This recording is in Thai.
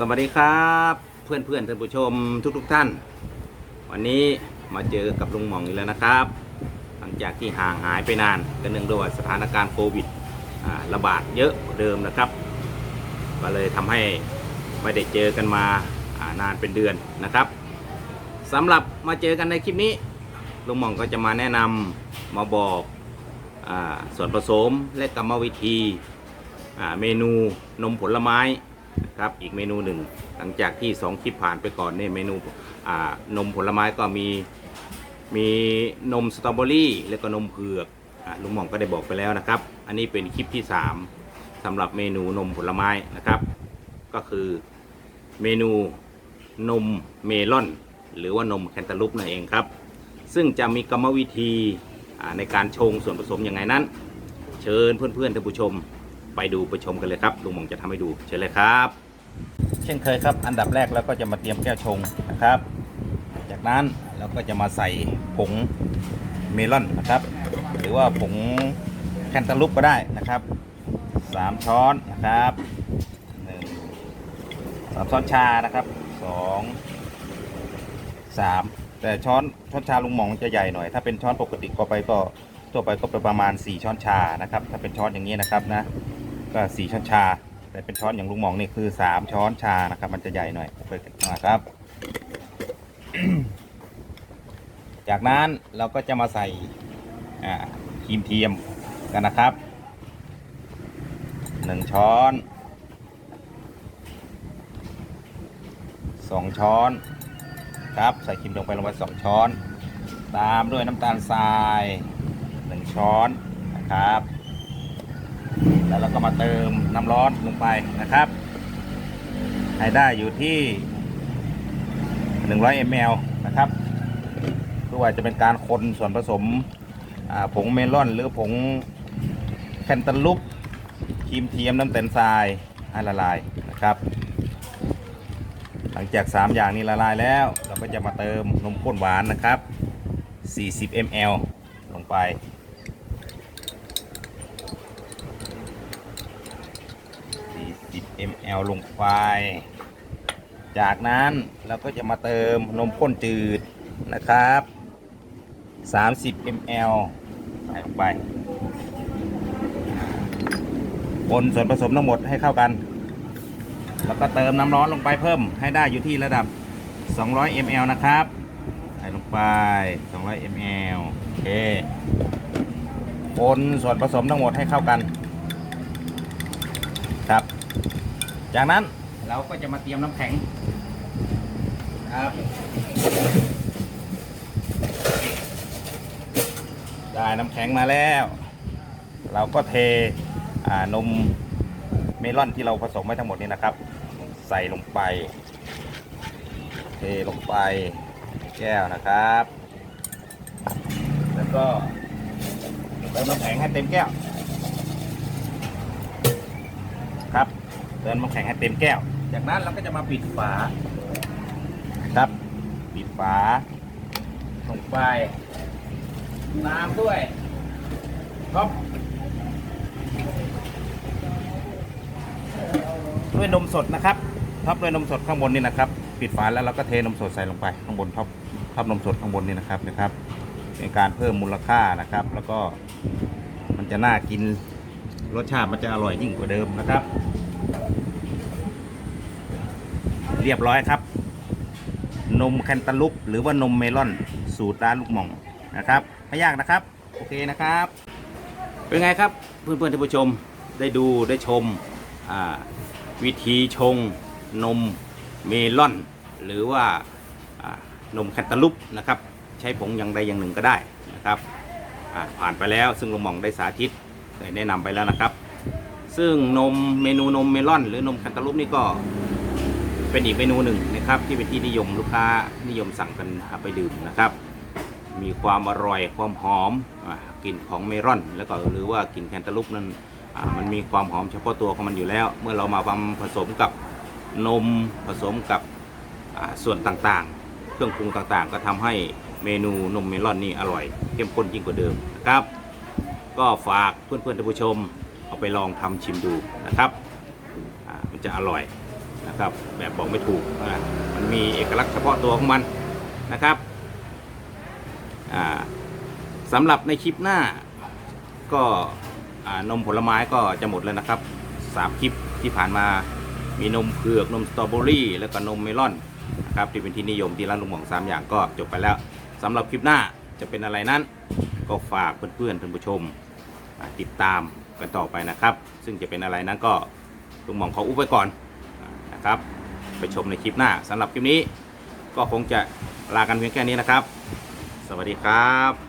สวัสดีครับเพื่อนเพื่อนๆท่านผู้ชมทุกทุกๆท่าน วันนี้มาเจอกับลุงหม่องอีกแล้วนะครับ หลังจากที่ห่างหายไปนานก็เนื่องด้วยสถานการณ์โควิดระบาดเยอะกว่าเดิมนะครับ ก็เลยทำให้ไม่ได้เจอกันมาานานเป็นเดือนนะครับสำหรับมาเจอกันในคลิปนี้ลุงหม่องก็จะมาแนะนำมาบอกอส่วนผสมและกรรมวิธีเมนูนมผลไม้ ครับอีกเมนูหนึ่ง หลังจากที่ 2 คลิปผ่านไปก่อนเนี่ยเมนูนมผลไม้ก็มีมีนมสตรอเบอรี่แล้วก็นมเผือกอลุงหม่องก็ได้บอกไปแล้วนะครับ อันนี้เป็นคลิปที่ 3สำหรับเมนูนมผลไม้นะครับ ก็คือเมนูนมเมลอน หรือว่านมแคนตาลูปนั่นเองครับ ซึ่งจะมีกรรมวิธีในการชงส่วนผสมอย่างไรนั้น เชิญเพื่อนๆท่านผู้ชม ไปดูไปชมกันเลยครับลุงหมองจะทำให้ดูเชิญเลยครับ เช่นเคยครับ อันดับแรกเราก็จะมาเตรียมแก้วชงนะครับ จากนั้นเราก็จะมาใส่ผงเมลอนนะครับ หรือว่าผงแคนตาลูปก็ได้นะครับสามช้อนนะครับหนึ่งสามช้อนชานะครับสองสามแต่ช้อนช้อนชาลุงหมองจะใหญ่หน่อยถ้าเป็นช้อนปกติก็ไปก็ตัวไปก็ไปประมาณ 4 ช้อนชานะครับ ถ้าเป็นช้อนอย่างนี้นะครับนะ ก็สี่ช้อนชา แต่เป็นช้อนอย่างลุงหมองนี่คือสามช้อนชานะครับ มันจะใหญ่หน่อยเปิดนะครับ จากนั้นเราก็จะมาใส่ครีมเทียมกันนะครับหนึ่งช้อนสองช้อนครับใส่ครีมลงไปลงไปสองช้อน ตามด้วยน้ำตาลทรายหนึ่งช้อนนะครับ แล้วเราก็มาเติมน้ำร้อนลงไปนะครับให้ได้อยู่ที่ 100 ml นะครับเพื่อว่าจะเป็นการคนส่วนผสมผงเมลอนหรือผงแคนตาลูปครีมเทียมน้ำตาลทรายให้ละลายนะครับ หลังจาก 3 อย่างนี้ละลายแล้ว เราก็จะมาเติมนมข้นหวานนะครับ 40 ml ลงไป 40 ml ลงไป จากนั้นเราก็จะมาเติมนมข้นจืดนะครับ 30 ml ใส่ลงไปคนส่วนผสมทั้งหมดให้เข้ากัน แล้วก็เติมน้ำร้อนลงไปเพิ่มให้ได้อยู่ที่ระดับ 200 ml นะครับ ใส่ลงไป 200 ml โอเค คนส่วนผสมทั้งหมดให้เข้ากัน ครับ จากนั้นเราก็จะมาเตรียมน้ำแข็งครับได้น้ำแข็งมาแล้ว เราก็เทอ่านมเมลอนที่เราผสมไว้ทั้งหมดนี้นะครับ ใส่ลงไป เทลงไปแก้วนะครับ แล้วก็เติมน้ำแข็งให้เต็มแก้ว ครับเติมน้ำแข็งให้เต็มแก้ว จากนั้นเราก็จะมาปิดฝาครับ ปิดฝาลงไปน้ำด้วยครับด้วยนมสดนะครับท็อปด้วยนมสดข้างบนนี่นะครับ ปิดฝาแล้วเราก็เทนมสดใส่ลงไปข้างบนท็อปท็อปนมสดข้างบนนี่นะครับนะครับเป็นการเพิ่มมูลค่านะครับ แล้วก็มันจะน่ากินรสชาติมันจะอร่อยยิ่งกว่าเดิมนะครับ เรียบร้อยครับ นมแคนตาลูปหรือว่านมเมลอน สูตรร้านลูกหม่องนะครับ ไม่ยากนะครับ โอเคนะครับ เป็นไงครับเพื่อนเพื่อนๆท่านผู้ชมได้ดูได้ชมวิธีชงนมเมลอน หรือว่านมแคนตาลูปนะครับใช้ผงอย่างใดอย่างหนึ่งก็ได้นะครับผ่านไปแล้วซึ่งลุงหม่องได้สาธิตได้แนะนำไปแล้วนะครับ ซึ่งนมเมนูนมเมลอน หรือนมแคนตาลูปนี่ก็ เป็นอีกเมนูหนึ่งนะครับ ที่เป็นที่นิยมลูกค้านิยมสั่งกันไปดื่มนะครับ มีความอร่อยความหอมอกลิ่นของเมลอน แล้วก็หรือว่ากลิ่นแคนตาลูปนั้นมันมีความหอมเฉพาะตัวของมันอยู่แล้ว เมื่อเรามาบำผสมกับนมผสมกับส่วนต่างๆ เครื่องปรุงต่างๆ ก็ทำให้เมนูนมเมลอนนี่อร่อยเข้มข้นยิ่งกว่าเดิมนะครับ ก็ฝากเพื่อนๆท่านผู้ชม เอาไปลองทำชิมดูนะครับมันจะอร่อย นะครับ แบบบอกไม่ถูกมันมีเอกลักษณ์เฉพาะตัวของมันนะครับสำหรับในคลิปหน้าก็นมผลไม้ก็จะหมดแล้วนะครับสามคลิปที่ผ่านมามีนมเผือกนมสตรอเบอรี่ แล้วก็นมเมลอนนะครับที่เป็นที่นิยมที่ร้านลุงหม่องสามอย่างก็จบไปแล้วสำหรับคลิปหน้าจะเป็นอะไรนั้น ก็ฝากเพื่อนๆท่านผู้ชมติดตามกันต่อไปนะครับ ซึ่งจะเป็นอะไรนั้นก็ลุงหม่องขออุบไว้ก่อน นะครับ ไปชมในคลิปหน้าสำหรับคลิปนี้ ก็คงจะลากันเพียงแค่นี้นะครับ สวัสดีครับ